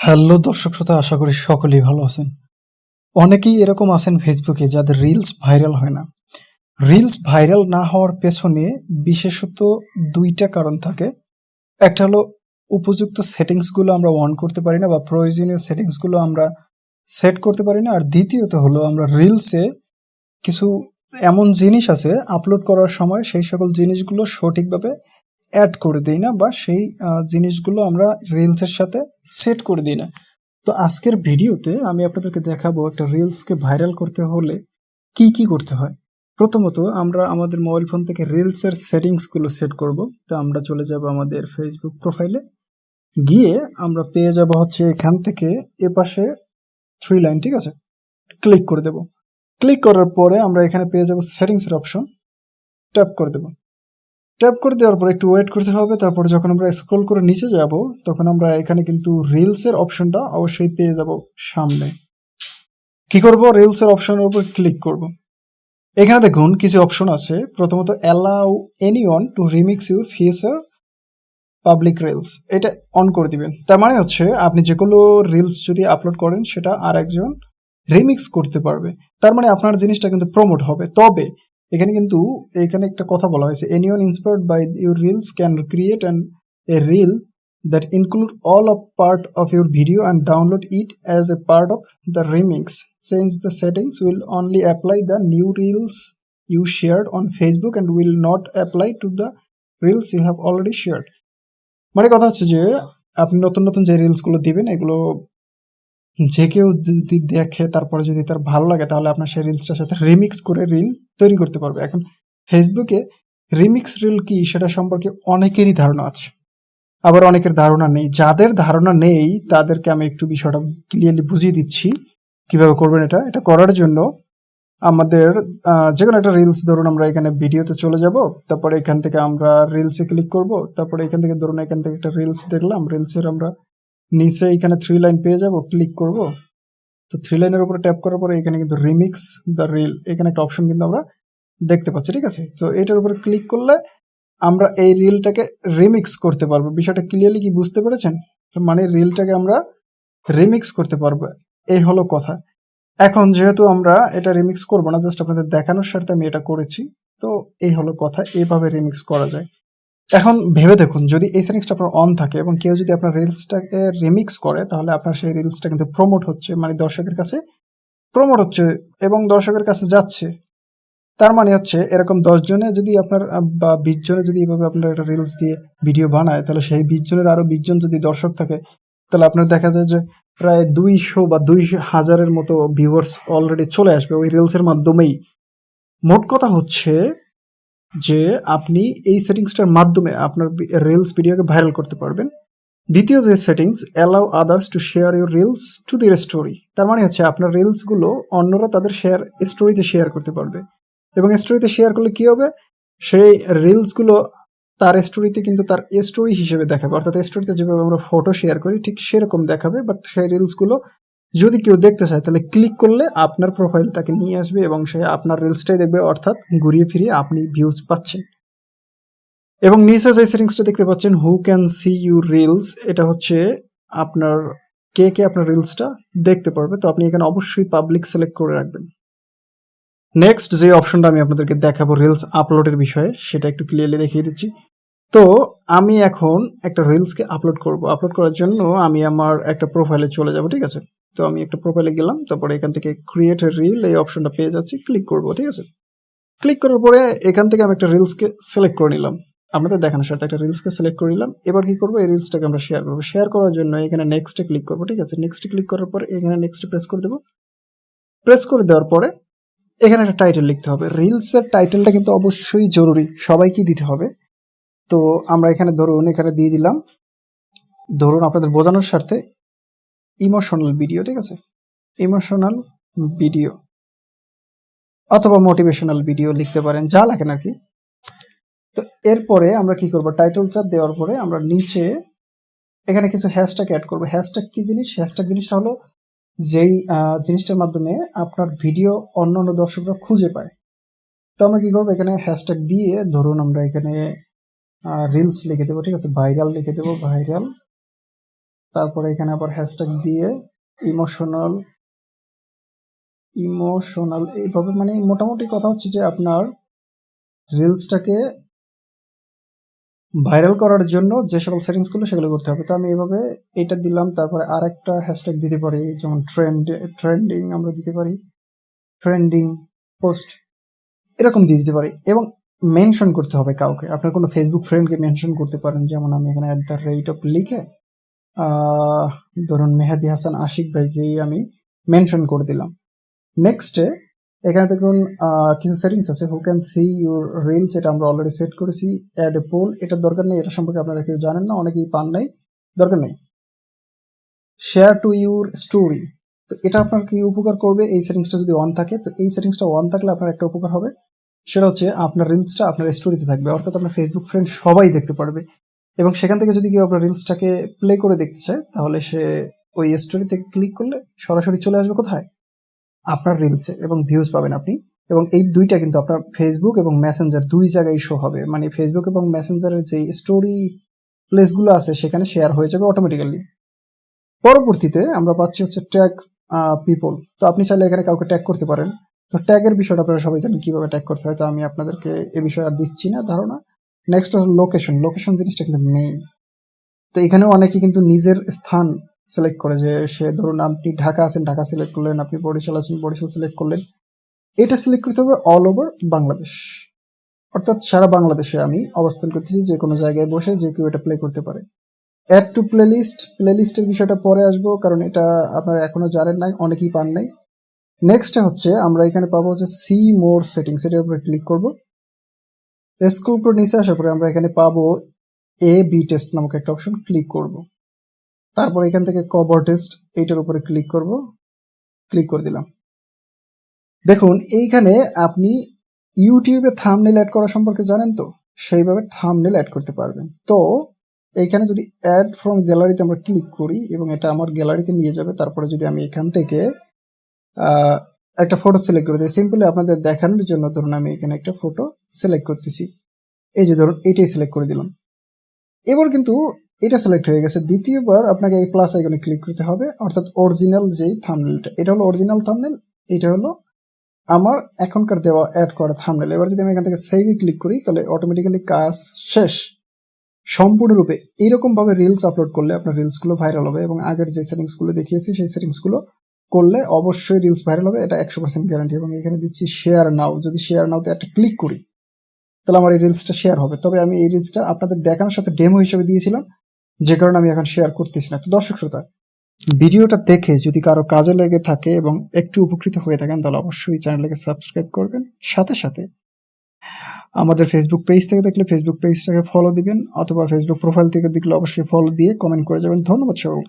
Hello দর্শক শ্রোতা, আশা করি সকলেই ভালো আছেন। অনেকেই এরকম আছেন ফেসবুকে যাদের রিলস ভাইরাল হয় না। রিলস ভাইরাল না হওয়ার পেছনে বিশেষত দুইটা কারণ থাকে। একটা হলো উপযুক্ত সেটিংসগুলো আমরা অন করতে পারি না বা প্রয়োজনীয় সেটিংসগুলো আমরা সেট করতে পারি না। আর দ্বিতীয়ত হলো আমরা রিলসে কিছু এমন জিনিস আছে আপলোড করার সময় সেই সকল জিনিসগুলো সঠিকভাবে অ্যাড করে দিই না বা সেই জিনিসগুলো আমরা রিলসের সাথে সেট করে দিই না। তো আজকের ভিডিওতে আমি আপনাদেরকে দেখাবো একটা রিলসকে ভাইরাল করতে হলে কি কি করতে হয়। প্রথমত আমরা আমাদের মোবাইল ফোন থেকে রিলসের সেটিংসগুলো সেট করব। তো আমরা চলে যাব আমাদের ফেসবুক প্রোফাইলে গিয়ে আমরা পেয়ে যাব হচ্ছে এখান থেকে এ পাশে থ্রি লাইন ঠিক আছে? ক্লিক করে দেব। ক্লিক করার পরে আমরা এখানে পেয়ে যাব সেটিংসের অপশন ট্যাপ করে দেব। ট্যাপ করে দেওয়ার পর একটু ওয়েট করতে হবে। তারপর যখন আমরা স্ক্রল করে নিচে যাব, তখন আমরা এখানে কিন্তু রিলসের অপশনটা অবশ্যই পেয়ে যাব সামনে। কি করব? রিলসের অপশনের উপর ক্লিক করব। এখানে দেখুন, কিছু অপশন আছে। প্রথমত allow anyone to remix your feature public reels এটা অন করে দিবেন। তার মানে হচ্ছে, আপনি যে কোনো রিলস যদি আপলোড করেন, সেটা আর একজন রিমিক্স করতে পারবে। তার মানে আপনার জিনিসটা কিন্তু প্রমোট হবে। তবে এখানে কিন্তু এখানে একটা কথা বলা হয়েছে anyone inspired by your reels can create and a reel that include all of part of your video and download it as a part of the remix change the settings will only apply the new reels you share on Facebook and will not apply to the reels you have already shared মানে কথা হচ্ছে যে, আপনি নতুন নতুন যে রিলসগুলো দিবেন, এগুলো যে কেউ যদি দেখে, তারপরে যদি তার ভালো লাগে, তাহলে আপনার সেই রিলসটার সাথে রিমিক্স করে রিল তৈরি করতে পারবে। এখন ফেসবুকে রিমিক্স রিল কি, সেটা সম্পর্কে অনেকেরই ধারণা আছে। আবার অনেকের ধারণা নেই। যাদের ধারণা নেই, তাদেরকে আমি একটু বিষয়টা ক্লিয়ারলি বুঝিয়ে দিচ্ছি, কীভাবে করবেন এটা। এটা করার জন্য আমাদের যে কোনো একটা রিলস ধরুন, আমরা এখানে ভিডিওতে চলে যাব, তারপরে এখান থেকে আমরা রিলসে ক্লিক করব, তারপরে এখান থেকে ধরুন, এখান থেকে একটা রিলস দেখলাম রিলসের আমরা নিচে এখানে থ্রি লাইন পেয়ে যাব ক্লিক করব। তো থ্রি লাইনের উপরে ট্যাপ করার পরে এখানে কিন্তু রিমিক্স দ্য রিল এখানে একটা অপশন কিন্তু আমরা দেখতে পাচ্ছি, ঠিক আছে? তো এটার উপরে ক্লিক করলে আমরা এই রিলটাকে রিমিক্স করতে পারব। বিষয়টা ক্লিয়ারলি কি বুঝতে পেরেছেন? মানে রিলটাকে আমরা রিমিক্স করতে পারব। এই হলো কথা। এখন যেহেতু আমরা এটা রিমিক্স করব না জাস্ট আপনাদের দেখানোর স্বার্থে আমি এটা করেছি, তো এই হলো কথা। এইভাবে রিমিক্স করা যায়। এখন ভেবে দেখুন, যদি এই সেটিংসটা আপনার অন থাকে এবং কেউ যদি আপনার রিলসটাকে রিমিক্স করে, তাহলে আপনার সেই রিলসটা কিন্তু প্রমোট হচ্ছে মানে দর্শকের কাছে প্রমোট হচ্ছে এবং দর্শকের কাছে যাচ্ছে। তার মানে হচ্ছে, এরকম জনে যদি আপনার বা বিশ জনে যদি এভাবে আপনার একটা রিলস দিয়ে ভিডিও বানায়, তাহলে সেই বিশ জনের আরও বিশ জন যদি দর্শক থাকে, তাহলে আপনার দেখা যায় যে প্রায় দুইশো বা দুই হাজারের মতো ভিউয়ার্স অলরেডি চলে আসবে ওই রিলসের মাধ্যমেই। মোট কথা হচ্ছে যে আপনি এই সেটিংসটার মাধ্যমে আপনার রিলস ভিডিওকে ভাইরাল করতে পারবেন। দ্বিতীয় যে settings allow others to share your reels to their story তার মানে হচ্ছে আপনার রিলসগুলো অন্যরা তাদের শেয়ার স্টোরিতে শেয়ার করতে পারবে। এবং স্টোরিতে শেয়ার করলে কি হবে? সেই রিলসগুলো তার স্টোরিতে কিন্তু তার স্টোরি হিসেবে দেখাবে। অর্থাৎ স্টোরিতে যেভাবে আমরা ফটো শেয়ার করি, ঠিক সেরকম দেখাবে বাট সেই রিলসগুলো যদি কেউ দেখতে চায়, তাহলে ক্লিক করলে আপনার প্রোফাইল তাকে নিয়ে আসবে এবং সে আপনার রিলসটাই দেখবে, অর্থাৎ ঘুরিয়ে ফিরিয়ে আপনি ভিউজ পাচ্ছেন। এবং নিচে যে সেটিংসটা দেখতে পাচ্ছেন who can see you reels এটা হচ্ছে আপনার কে কে আপনার রিলসটা দেখতে পারবে। তো আপনি এখানে অবশ্যই পাবলিক সিলেক্ট করে রাখবেন। নেক্সট যে অপশনটা আমি আপনাদেরকে দেখাবো রিলস আপলোডের বিষয়ে, সেটা একটু ক্লিয়ারলি দেখিয়ে দিচ্ছি। তো আমি এখন একটা রিলসকে আপলোড করব। আপলোড করার জন্য আমি আমার একটা প্রোফাইলে চলে যাব, ঠিক আছে? তো আমি একটা প্রোফাইলে গেলাম, তারপরে এখান থেকে ক্রিয়েট রিল এই অপশনটা পেয়ে যাচ্ছি ক্লিক করব, ঠিক আছে? ক্লিক করার পরে এখান থেকে আমি একটা রিলসকে সিলেক্ট করে নিলাম। আপনাদের দেখানোর সাথে একটা রিলসকে সিলেক্ট করে নিলাম। এবার কি করব? এই রিলসটাকে আমরা শেয়ার করব। শেয়ার করার জন্য এখানে নেক্সটে ক্লিক করব, ঠিক আছে? নেক্সটে ক্লিক করার পরে এখানে নেক্সটে প্রেস করে দেবো। প্রেস করে দেওয়ার পরে এখানে একটা টাইটেল লিখতে হবে। রিলসের টাইটেলটা কিন্তু অবশ্যই জরুরি। সবাইকেই দিতে হবে। তো আমরা এখানে ধরুন, এখানে দিয়ে দিলাম। ধরুন আপনাদের বোঝানোর স্বার্থে ইমোশনাল ভিডিও ঠিক আছে? ইমোশনাল ভিডিও অথবা মোটিভেশনাল ভিডিও লিখতে পারেন, যা লেখেন আর কি। তো এরপরে আমরা কি করব? টাইটেলটা দেওয়ার পরে আমরা নিচে এখানে কিছু হ্যাশট্যাগ অ্যাড করব। হ্যাশট্যাগ কি জিনিস? হ্যাশট্যাগ জিনিসটা হলো যেই জিনিসটার মাধ্যমে আপনার ভিডিও অন্য অন্য দর্শকরা খুঁজে পায়। তো আমরা কি করব? এখানে হ্যাশট্যাগ দিয়ে ধরুন আমরা এখানে রিলস লিখে দেবো, ঠিক আছে? ভাইরাল লিখে দেবো ভাইরাল তারপরে এখানে আবার হ্যাশট্যাগ দিয়ে ইমোশনাল ইমোশনাল এইভাবে মানে মোটামুটি কথা হচ্ছে যে আপনার রিলসটাকে ভাইরাল করার জন্য যে সকল সেটিংসগুলো সেগুলো করতে হবে। তো আমি এভাবে এটা দিলাম, তারপরে আরেকটা হ্যাশট্যাগ দিতে পারি, যেমন ট্রেন্ড ট্রেন্ডিং আমরা দিতে পারি ট্রেন্ডিং পোস্ট এরকম দিয়ে দিতে পারি। এবং মেনশন করতে হবে কাউকে। আপনার কোনো ফেসবুক ফ্রেন্ডকে মেনশন করতে পারেন, যেমন আমি এখানে অ্যাট দ্য রেট অফ লিখে ধরুন মেহাদি হাসান আশিক ভাইকেই আমি মেনশন করে দিলাম। নেক্সটে এখানে দেখুন কিছু সেটিংস আছে। Who can see your reels এটা আমরা অলরেডি সেট করেছি। অ্যাড এ পোল এটার দরকার নেই। এটা সম্পর্কে আপনারা কেউ জানেন না, অনেকেই পান নাই। দরকার নেই। শেয়ার টু ইউর স্টোরি তো এটা আপনার কি উপকার করবে? এই সেটিংসটা যদি অন থাকে, তো এই সেটিংসটা অন থাকলে আপনার একটা উপকার হবে। সেটা হচ্ছে আপনার রিলসটা আপনার স্টোরিতে থাকবে, অর্থাৎ আপনার ফেসবুক ফ্রেন্ড সবাই দেখতে পারবে। এবং সেখান থেকে যদি কেউ আপনার রিলসটাকে প্লে করে দেখতে চায়, তাহলে সে ওই স্টোরি থেকে ক্লিক করলে সরাসরি চলে আসবে কোথায়? আপনার রিলসে এবং ভিউজ পাবেন আপনি। এবং এই দুইটা কিন্তু আপনার ফেসবুক এবং মেসেঞ্জার দুই জায়গায় শো হবে। মানে ফেসবুক এবং মেসেঞ্জারের যে স্টোরি প্লেসগুলো আছে, সেখানে শেয়ার হয়ে যাবে অটোমেটিক্যালি পরবর্তীতে আমরা পাচ্ছি হচ্ছে ট্যাগ পিপল তো আপনি চাইলে এখানে কাউকে ট্যাগ করতে পারেন। তো ট্যাগের বিষয়টা আপনারা সবাই জানেন কীভাবে ট্যাগ করতে হয়, তো আমি আপনাদেরকে এ বিষয়ে আর দিচ্ছি না ধারণা। নেক্সট লোকেশন লোকেশন জিনিসটা কিন্তু মেইন তো এখানে অনেকে কিন্তু নিজের স্থান সিলেক্ট করে যে সে ধরুন আপনি ঢাকা আছেন, ঢাকা সিলেক্ট করলেন, আপনি বরিশাল আছেন, বরিশাল সিলেক্ট করলেন। এটা সিলেক্ট করতে হবে অল ওভার বাংলাদেশ। অর্থাৎ সারা বাংলাদেশে আমি অবস্থান করতেছি যে কোনো জায়গায় বসে যে কেউ এটা প্লে করতে পারে। অ্যাড টু প্লেলিস্ট প্লেলিস্টের বিষয়টা পরে আসব, কারণ এটা আপনারা এখনও জানেন নাই, অনেকেই পান নাই। নেক্সট হচ্ছে আমরা এখানে পাবো হচ্ছে সি মোর সেটিংস এটার উপরে ক্লিক করব। স্কুল করে নিচে আসার পরে আমরা এখানে পাবো এ বি টেস্ট নামক একটা অপশন ক্লিক করব। তারপর এখান থেকে কভার টেস্ট এইটার উপরে ক্লিক করব। ক্লিক করে দিলাম। দেখুন, এইখানে আপনি ইউটিউবে থামনেল অ্যাড করা সম্পর্কে জানেন তো? সেইভাবে থামনেল অ্যাড করতে পারবেন। তো এইখানে যদি অ্যাড ফ্রম গ্যালারিতে আমরা ক্লিক করি এবং এটা আমার গ্যালারিতে নিয়ে যাবে, তারপরে যদি আমি এখান থেকে একটা ফটো সিলেক্ট করে দিই সিম্পলি আপনাদের দেখানোর জন্য ধরুন আমি এখানে একটা ফটো সিলেক্ট করতেছি। এই যে ধরুন এটাই সিলেক্ট করে দিলাম। এবার কিন্তু এটা সিলেক্ট হয়ে গেছে। দ্বিতীয়বার আপনাকে এই প্লাস আইকনে ক্লিক করতে হবে। অর্থাৎ অরিজিনাল যেই থামনেলটা এটা হলো অরিজিনাল থামনেল এটা হলো আমার এখনকার দেওয়া অ্যাড করা থামনেল এবার যদি আমি এখান থেকে সেভে ক্লিক করি, তাহলে অটোমেটিক্যালি কাজ শেষ। সম্পূর্ণরূপে এইরকম ভাবে রিলস আপলোড করলে আপনার রিলসগুলো ভাইরাল হবে এবং আগের যে সেটিংসগুলো দেখিয়েছি, সেই সেটিংসগুলো করলে অবশ্যই রিলস ভাইরাল হবে, এটা একশো পার্সেন্ট গ্যারান্টি এবং এখানে দিচ্ছি শেয়ার নাও যদি শেয়ার নাওতে একটা ক্লিক করি, তাহলে আমার এই রিলসটা শেয়ার হবে। তবে আমি এই রিলসটা আপনাদের দেখানোর সাথে ডেমো হিসেবে দিয়েছিলাম, যে কারণে আমি এখন শেয়ার করতেছি না। তো দর্শক শ্রোতা, ভিডিওটা দেখে যদি কারও কাজে লেগে থাকে এবং একটু উপকৃত হয়ে থাকেন, তাহলে অবশ্যই চ্যানেলটাকে সাবস্ক্রাইব করবেন। সাথে সাথে আমাদের ফেসবুক পেজ থেকে দেখলে ফেসবুক পেজটাকে ফলো দিবেন, অথবা ফেসবুক প্রোফাইল থেকে দেখলে অবশ্যই ফলো দিয়ে কমেন্ট করে যাবেন। ধন্যবাদ সকল